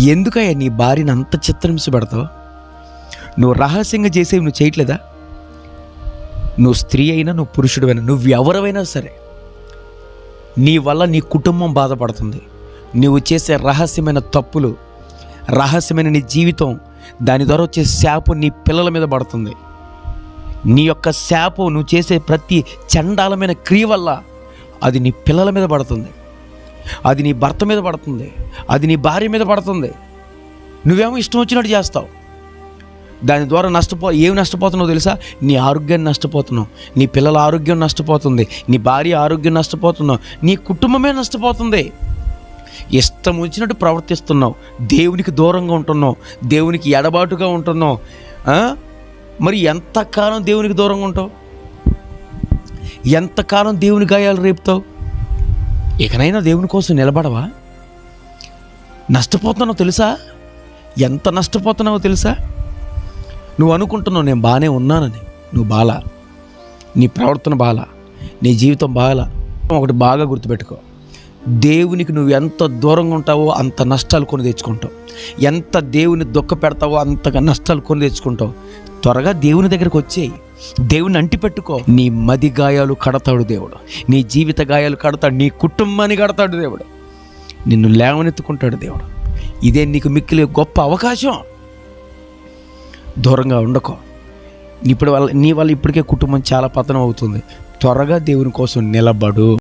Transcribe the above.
ఎందుకయ్యా నీ భార్యను అంత చిత్రహింస పెడతావు? నువ్వు రహస్యంగా చేసేవి నువ్వు చేయట్లేదా? నువ్వు స్త్రీ అయినా నువ్వు పురుషుడు నువ్వు ఎవరైనా సరే నీ వల్ల నీ కుటుంబం బాధపడుతుంది. నువ్వు చేసే రహస్యమైన తప్పులు రహస్యమైన నీ జీవితం దాని ద్వారా వచ్చే శాపం నీ పిల్లల మీద పడుతుంది. నీ యొక్క శాపం నువ్వు చేసే ప్రతి చండాలమైన క్రియ వల్ల అది నీ పిల్లల మీద పడుతుంది. అది నీ భర్త మీద పడుతుంది. అది నీ భార్య మీద పడుతుంది. నువ్వేమో ఇష్టం వచ్చినట్టు చేస్తావు. దాని ద్వారా నష్టపో ఏమి నష్టపోతున్నావు తెలుసా? నీ ఆరోగ్యాన్ని నష్టపోతున్నావు. నీ పిల్లల ఆరోగ్యం నష్టపోతుంది. నీ భార్య ఆరోగ్యం నష్టపోతున్నావు. నీ కుటుంబమే నష్టపోతుంది. ఇష్టం వచ్చినట్టు ప్రవర్తిస్తున్నావు. దేవునికి దూరంగా ఉంటున్నావు. దేవునికి ఎడబాటుగా ఉంటున్నావు. మరి ఎంతకాలం దేవునికి దూరంగా ఉంటావు? ఎంతకాలం దేవుని గాయాలు రేపుతావు? ఇకనైనా దేవుని కోసం నిలబడవా? నష్టపోతున్నావు తెలుసా? ఎంత నష్టపోతున్నావో తెలుసా? నువ్వు అనుకుంటున్నావు నేను బాగానే ఉన్నానని. నువ్వు బాల. నీ ప్రవర్తన బాల. నీ జీవితం బాల. ఒకటి బాగా గుర్తుపెట్టుకో. దేవునికి నువ్వు ఎంత దూరంగా ఉంటావో అంత నష్టాలు కొని తెచ్చుకుంటావు. ఎంత దేవుని దుఃఖ పెడతావో అంతగా నష్టాలు కొని తెచ్చుకుంటావు. త్వరగా దేవుని దగ్గరికి వచ్చేయి. దేవుని అంటిపెట్టుకో. నీ మది గాయాలు కడతాడు దేవుడు. నీ జీవిత గాయాలు కడతాడు. నీ కుటుంబాన్ని కడతాడు దేవుడు. నిన్ను లేవనెత్తుకుంటాడు దేవుడు. ఇదే నీకు మిక్కిలే గొప్ప అవకాశం. దూరంగా ఉండకో. ఇప్పుడు వల్ల నీ వల్ల ఇప్పటికే కుటుంబం చాలా పతనం అవుతుంది. త్వరగా దేవుని కోసం నిలబడు.